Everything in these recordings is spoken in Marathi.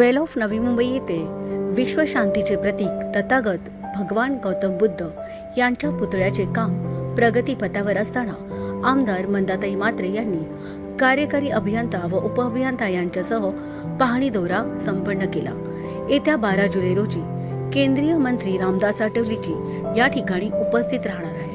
ज्वेल ऑफ नवी मुंबई येथे विश्वशांतीचे प्रतीक तथागत भगवान गौतम बुद्ध यांच्या पुतळ्याचे काम प्रगतीपथावर असताना आमदार मंदाताई मात्रे यांनी कार्यकारी अभियंता व उपअभियंता यांच्यासह पाहणी दौरा संपन्न केला. येत्या बारा जुलै रोजी केंद्रीय मंत्री रामदास आठवलेची या ठिकाणी उपस्थित राहणार आहे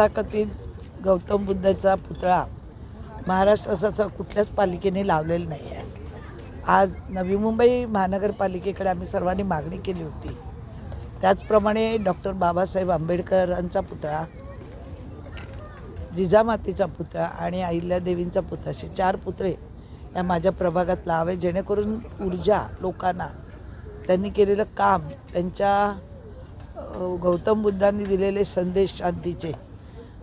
तथाकथित गौतम बुद्धाचा पुतळा महाराष्ट्रात असं कुठल्याच पालिकेने लावलेला नाही आहे. आज नवी मुंबई महानगरपालिकेकडे आम्ही सर्वांनी मागणी केली होती. त्याचप्रमाणे डॉक्टर बाबासाहेब आंबेडकरांचा पुतळा जिजामातेचा पुतळा आणि अहिल्यादेवींचा पुतळा असे चार पुतळे या माझ्या प्रभागात लावे जेणेकरून ऊर्जा लोकांना त्यांनी केलेलं काम त्यांच्या गौतम बुद्धांनी दिलेले संदेश शांतीचे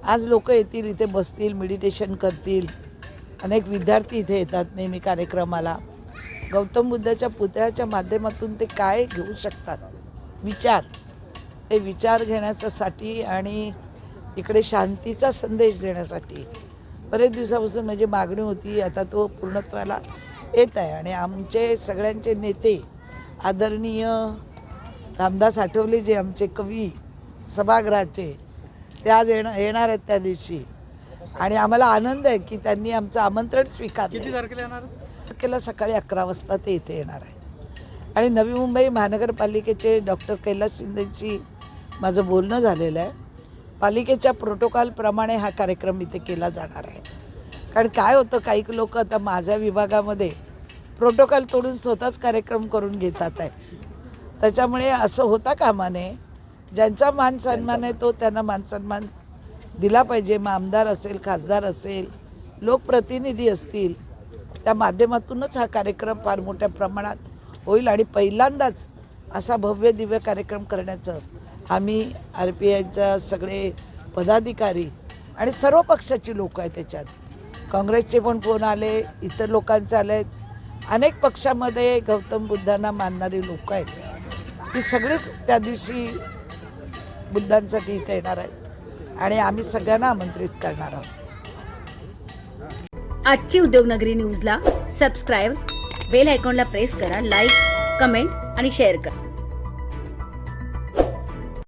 आज लोक येतील इथे बसतील मेडिटेशन करतील. अनेक विद्यार्थी इथे येतात नेहमी कार्यक्रमाला. गौतम बुद्धाच्या पुतळ्याच्या माध्यमातून ते काय घेऊ शकतात? विचार. ते विचार घेण्याच्यासाठी आणि इकडे शांतीचा संदेश देण्यासाठी. बरेच दिवसापासून माझी मागणी होती आता तो पूर्णत्वाला येत आहे आणि आमचे सगळ्यांचे नेते आदरणीय रामदास आठवले जे आमचे कवी सभागृहाचे ते आज येणं येणार आहेत त्या दिवशी. आणि आम्हाला आनंद आहे की त्यांनी आमचं आमंत्रण स्वीकारलं. किती तारखेला येणार? तारखेला सकाळी अकरा वाजता ते इथे येणार आहे आणि नवी मुंबई महानगरपालिकेचे डॉक्टर कैलास शिंदेची माझं बोलणं झालेलं आहे. पालिकेच्या प्रोटोकॉलप्रमाणे हा कार्यक्रम इथे केला जाणार आहे. कारण काय होतं काही लोक आता माझ्या विभागामध्ये प्रोटोकॉल तोडून स्वतःच कार्यक्रम करून घेतात आहे. त्याच्यामुळे असं होता कामा नये ज्यांचा मान सन्मान आहे तो त्यांना मान सन्मान दिला पाहिजे. मग आमदार असेल खासदार असेल लोकप्रतिनिधी असतील त्या माध्यमातूनच हा कार्यक्रम फार मोठ्या प्रमाणात होईल आणि पहिल्यांदाच असा भव्य दिव्य कार्यक्रम करण्याचं आम्ही आर पी आयचा सगळे पदाधिकारी आणि सर्व पक्षाची लोक आहेत त्याच्यात. काँग्रेसचे पण फोन आले इतर लोकांचे आले आहेत अनेक पक्षामध्ये गौतम बुद्धांना मानणारी लोक आहेत. ती सगळीच त्या दिवशी बुद्धांसाठी इथे येणार आहेत. आणि आम्ही सगळ्यांना आमंत्रित करणार आहोत. आजची उद्योगनगरी न्यूजला सबस्क्राईब बेल आयकॉनला प्रेस करा लाईक कमेंट आणि शेअर करा.